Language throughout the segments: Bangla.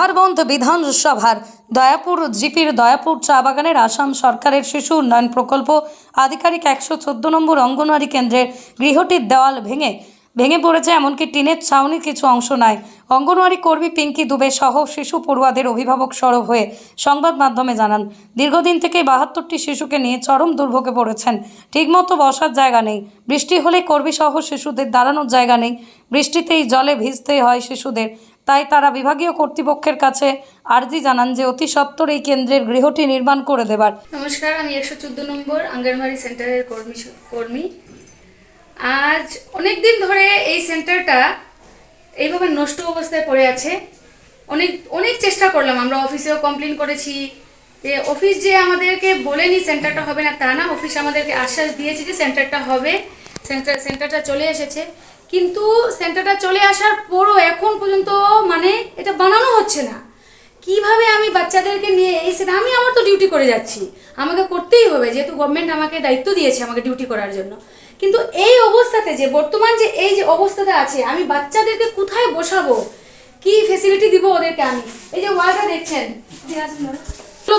ঝাড়বন্ধ বিধানসভার দয়াপুর জিপির দয়াপুর চা বাগানের আসাম সরকারের শিশু উন্নয়ন প্রকল্প আধিকারিক একশো চোদ্দ নম্বর অঙ্গনওয়াড়ি কেন্দ্রের গৃহটির দেওয়াল ভেঙে ভেঙে পড়েছে এমনকি টিনের ছাউনির কিছু অংশ নাই। অঙ্গনওয়াড়ি কর্মী পিঙ্কি দুবে সহ শিশু পড়ুয়াদের অভিভাবক সরব হয়ে সংবাদ মাধ্যমে জানান, দীর্ঘদিন থেকে বাহাত্তরটি শিশুকে নিয়ে চরম দুর্ভোগে পড়েছেন। ঠিকমতো বসার জায়গা নেই। বৃষ্টি হলে কর্মী সহ শিশুদের দাঁড়ানোর জায়গা নেই। বৃষ্টিতেই জলে ভিজতে হয় শিশুদের। তাই তারা বিভাগীয় কর্তৃপক্ষের কাছে আর্জি জানান যে অতি সত্বর এই কেন্দ্রের গৃহটি নির্মাণ করে দেবার। নমস্কার, আমি একশো চোদ্দ নম্বর আঙ্গনবাড়ি সেন্টারের কর্মী কর্মী। আজ অনেক দিন ধরে এই সেন্টারটা এইভাবে নষ্ট অবস্থায় পড়ে আছে। অনেক অনেক চেষ্টা করলাম, আমরা অফিসেও কমপ্লেন করেছি যে অফিস যে আমাদেরকে বলেনি সেন্টারটা হবে না, তা না, অফিস আমাদেরকে আশ্বাস দিয়েছে যে সেন্টারটা হবে, সেন্টার, সেন্টারটা চলে এসেছে। কিন্তু সেন্টারটা চলে আসার পরও এখন পর্যন্ত মানে এটা বানানো হচ্ছে না। কীভাবে আমি বাচ্চাদেরকে নিয়ে এই সেটা আমি আমার তো ডিউটি করে যাচ্ছি। আমাকে করতেই হবে, যেহেতু গভর্নমেন্ট আমাকে দায়িত্ব দিয়েছে আমাকে ডিউটি করার জন্য। কিন্তু এই অবস্থাতে যে বর্তমান যে এই যে অবস্থাতে আছে, আমি বাচ্চাদেরকে কোথায় বসাবো? কি ফেসিলিটি দিব ওদেরকে আমি? এই যে ওয়ালটা দেখছেন?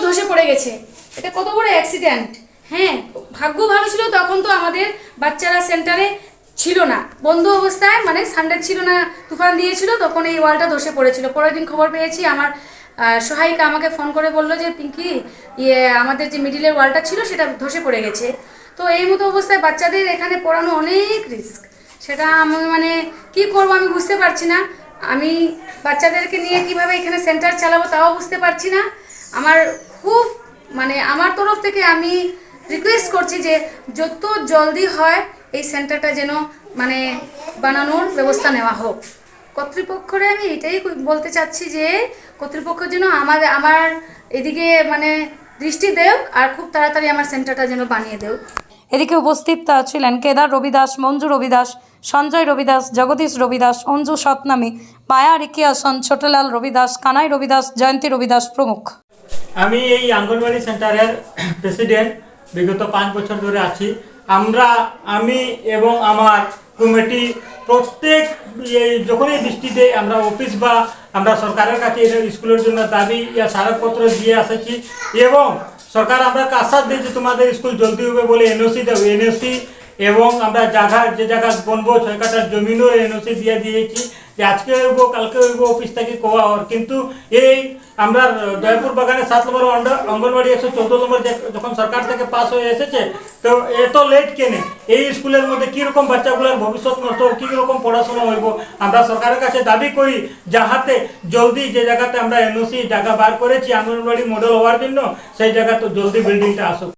ধসে পড়ে গেছে। এটা কত বড় অ্যাক্সিডেন্ট হ্যাঁ ভাগ্য ভালো ছিল তখন তো আমাদের বাচ্চারা সেন্টারে ছিল না। বন্ধ অবস্থায় মানে সানডে ছিল না, তুফান দিয়েছিল, তখন এই ওয়ালটা ধসে পড়েছিল। পরের দিন খবর পেয়েছি, আমার সহায়িকা আমাকে ফোন করে বলল যে, পিঙ্কি ইয়ে আমাদের যে মিডিলের ওয়ালটা ছিল, সেটা ধসে পড়ে গেছে। তো এই মতো অবস্থায় বাচ্চাদের এখানে পড়ানো অনেক রিস্ক সেটা আমি মানে কি করব আমি বুঝতে পারছি না। আমি বাচ্চাদেরকে নিয়ে কীভাবে এখানে সেন্টার চালাবো তাও বুঝতে পারছি না। আমার খুব মানে আমার তরফ থেকে আমি রিকোয়েস্ট করছি যে, যত জলদি হয় এই সেন্টারটা যেন মানে বানানোর ব্যবস্থা নেওয়া হোক। কর্তৃপক্ষরে আমি এটাই বলতে চাচ্ছি যে কর্তৃপক্ষ যেন আমাদের আমার এদিকে মানে দৃষ্টি দেও আর খুব তাড়াতাড়ি আমার সেন্টারটা যেন বানিয়ে দেও। এদিকে উপস্থিত ছিলেন কেদার রবিদাস মঞ্জু রবিদাস সঞ্জয় রবিদাস জগদীশ রবিদাস অঞ্জু সতনামী মায়া রিকিয়াসন ছোটলাল রবিদাস কানাই রবিদাস জয়ন্তী রবিদাস প্রমুখ। আমি এই আঙ্গনবাড়ি সেন্টারের প্রেসিডেন্ট বিগত পাঁচ বছর ধরে আছি। আমরা, আমি এবং আমার কমিটি প্রত্যেক যখনই বৃষ্টিতে আমরা অফিস বা আমরা সরকারের কাছে স্কুলের জন্য দাবি, ইয়া স্মারকপত্র দিয়ে আসেছি এবং সরকার আমরা কাজ দিয়েছি, তোমাদের স্কুল জলদি হবে বলে এনওসি দেবো এনওসি এবং আমরা জায়গা, যে জায়গা বনবো ছয় কাটার জমিনও এনওসি দিয়ে দিয়েছি। যে আজকে হইব, কালকে হইব, অফিস থেকে কোয়া হওয়ার। কিন্তু এই আমরা জয়পুর বাগানে সাত নম্বর অঙ্গনবাড়ি একশো চোদ্দ নম্বর যখন সরকার থেকে পাস হয়ে এসেছে, তো এত লেট কেনে? এই স্কুলের মধ্যে কীরকম বাচ্চাগুলোর ভবিষ্যৎ নষ্ট কীরকম পড়াশোনা হইব? আমরা সরকারের কাছে দাবি করি, যাহাতে জলদি যে জায়গাতে আমরা এনওসি জায়গা বার করেছি অঙ্গনবাড়ি মডেল হওয়ার জন্য, সেই জায়গাতে জলদি বিল্ডিংটা আসুক।